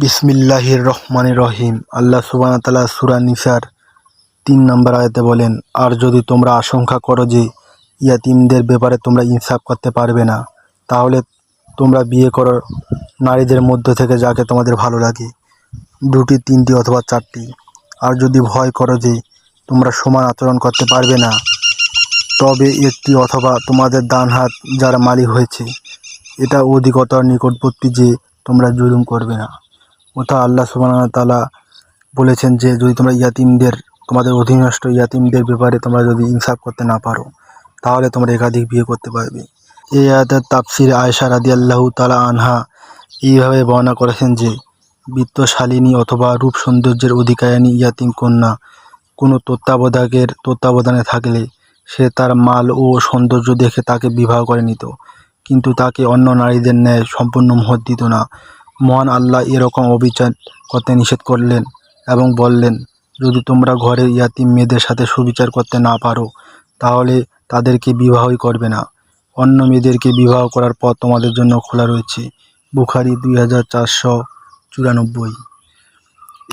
বিসমিল্লাহির রহমানির রহিম। আল্লাহ সুবহানাহু ওয়া তাআলা সূরা নিসার তিন নম্বর আয়াতে বলেন, আর যদি তোমরা আশঙ্কা করো যে ইয়াতিমদের ব্যাপারে তোমরা ইনসাফ করতে পারবে না, তাহলে তোমরা বিয়ে করো নারীদের মধ্য থেকে যাকে তোমাদের ভালো লাগে, দুটি, তিনটি অথবা চারটি। আর যদি ভয় করো যে তোমরা সমান আচরণ করতে পারবে না, তবে একটি অথবা তোমাদের ডান হাত যারা মালিক হয়েছে, এটা অধিকতর নিকটবর্তী যে তোমরা জুলুম করবে না। ওটা আল্লাহ সুবহানাহু তাআলা বলেছেন যে, যদি তোমরা ইয়াতিমদের, তোমাদের অধীনস্থ ইয়াতিমদের ব্যাপারে তোমরা যদি ইনসাফ করতে না পারো, তাহলে তোমরা একাধিক বিয়ে করতে পারবে। এই আয়াতের তাফসির আয়েশা রাদিয়াল্লাহু তালা আনহা এইভাবে বর্ণনা করেছেন যে, বিত্তশালিনী অথবা রূপ সৌন্দর্যের অধিকারিণী ইয়াতিম কন্যা কোনো তত্ত্বাবধায়কের তত্ত্বাবধানে থাকলে সে তার মাল ও সৌন্দর্য দেখে তাকে বিবাহ করে নিত। কিন্তু তাকে অন্য নারীদের ন্যায় সম্পূর্ণ মহৎ দিত না। মহান আল্লাহ এরকম অবিচার করতে নিষেধ করলেন এবং বললেন, যদি তোমরা ঘরে ইয়াতিম মেয়েদের সাথে সুবিচার করতে না পারো, তাহলে তাদেরকে বিবাহই করবে না। অন্য মেয়েদেরকে বিবাহ করার পথ তোমাদের জন্য খোলা রয়েছে। বুখারি দুই হাজার চারশো চুরানব্বই।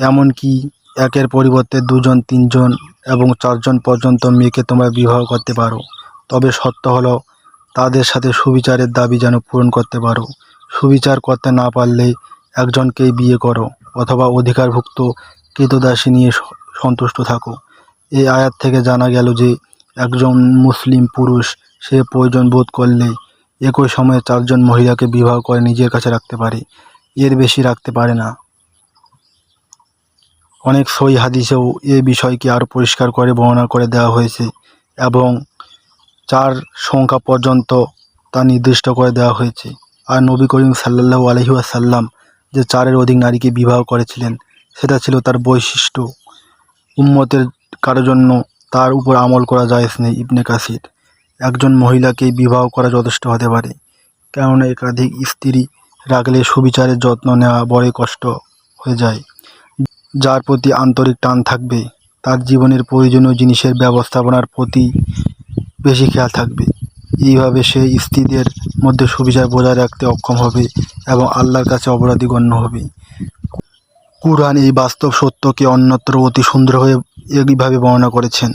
এমনকি একের পরিবর্তে দুজন, তিনজন এবং চারজন পর্যন্ত মেয়েকে তোমরা বিবাহ করতে পারো। তবে সত্য হলো, তাদের সাথে সুবিচারের দাবি যেন পূরণ করতে পারো। সুবিচার করতে না পারলে একজনকেই বিয়ে করো অথবা অধিকারভুক্ত কৃতদাসী নিয়ে সন্তুষ্ট থাকো। এই আয়াত থেকে জানা গেল যে একজন মুসলিম পুরুষ, সে প্রয়োজন বোধ করলে একই সময়ে চারজন মহিলাকে বিবাহ করে নিজের কাছে রাখতে পারে। এর বেশি রাখতে পারে না। অনেক সই হাদিসেও এ বিষয়কে আরও পরিষ্কার করে বর্ণনা করে দেওয়া হয়েছে এবং চার সংখ্যা পর্যন্ত তা নির্দিষ্ট করে দেওয়া হয়েছে। আর নবী করিম সাল্লাল্লাহু আলহি আসাল্লাম যে চারের অধিক নারীকে বিবাহ করেছিলেন, সেটা ছিল তার বৈশিষ্ট্য। উম্মতের কারও জন্য তার উপর আমল করা যায় নেই ইবনে কাসির। একজন মহিলাকে বিবাহ করা যথেষ্ট হতে পারে, কেননা একাধিক স্ত্রী রাখলে সুবিচারের যত্ন নেওয়া বড়ই কষ্ট হয়ে যায়। যার প্রতি আন্তরিক টান থাকবে, তার জীবনের প্রয়োজনীয় জিনিসের ব্যবস্থাপনার প্রতি বেশি খেয়াল থাকবে। এইভাবে সে স্ত্রীদের মধ্যে সুবিচার বজায় রাখতে অক্ষম হবে এবং আল্লাহর কাছে অপরাধী গণ্য হবে। কুরআন এই বাস্তব সত্যকে অন্যত্র অতি সুন্দরভাবে এইভাবে বর্ণনা করেছেন,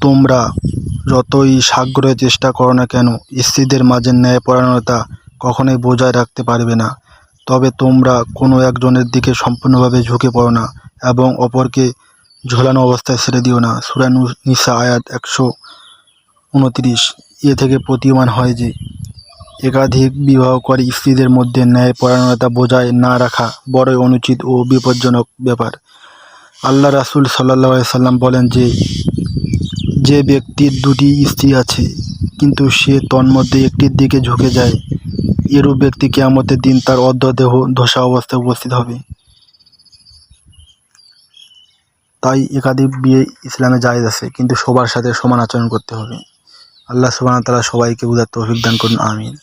তোমরা যতই সাগ্রহে চেষ্টা করো না কেন, স্ত্রীদের মাঝে ন্যায়পরায়ণতা কখনোই বজায় রাখতে পারবে না। তবে তোমরা কোনো একজনের দিকে সম্পূর্ণভাবে ঝুঁকে পড়ো না এবং অপরকে ঝোলানো অবস্থায় ছেড়ে দিও না। সূরা নূ- নিসা আয়াত একশো উনত্রিশ। এ থেকে প্রতীয়মান হয় যে, একাধিক বিবাহকারী স্ত্রীদের মধ্যে ন্যায়পরায়ণতা বজায় না রাখা বড়ই অনুচিত ও বিপজ্জনক ব্যাপার। আল্লাহ রাসূল সাল্লাহ সাল্লাম বলেন যে যে ব্যক্তির দুটি স্ত্রী আছে, কিন্তু সে তন্মধ্যে একটির দিকে ঝুঁকে যায়, এরূপ ব্যক্তি কেয়ামতের দিন তার অর্ধদেহ ধসা অবস্থায় উপস্থিত হবে। তাই একাধিক বিয়ে ইসলামে জায়েজ আছে, কিন্তু সবার সাথে সমান আচরণ করতে হবে। আল্লাহ সুবাহ তালা সবাইকে বুঝার তৌফিক দান করুন আমিন।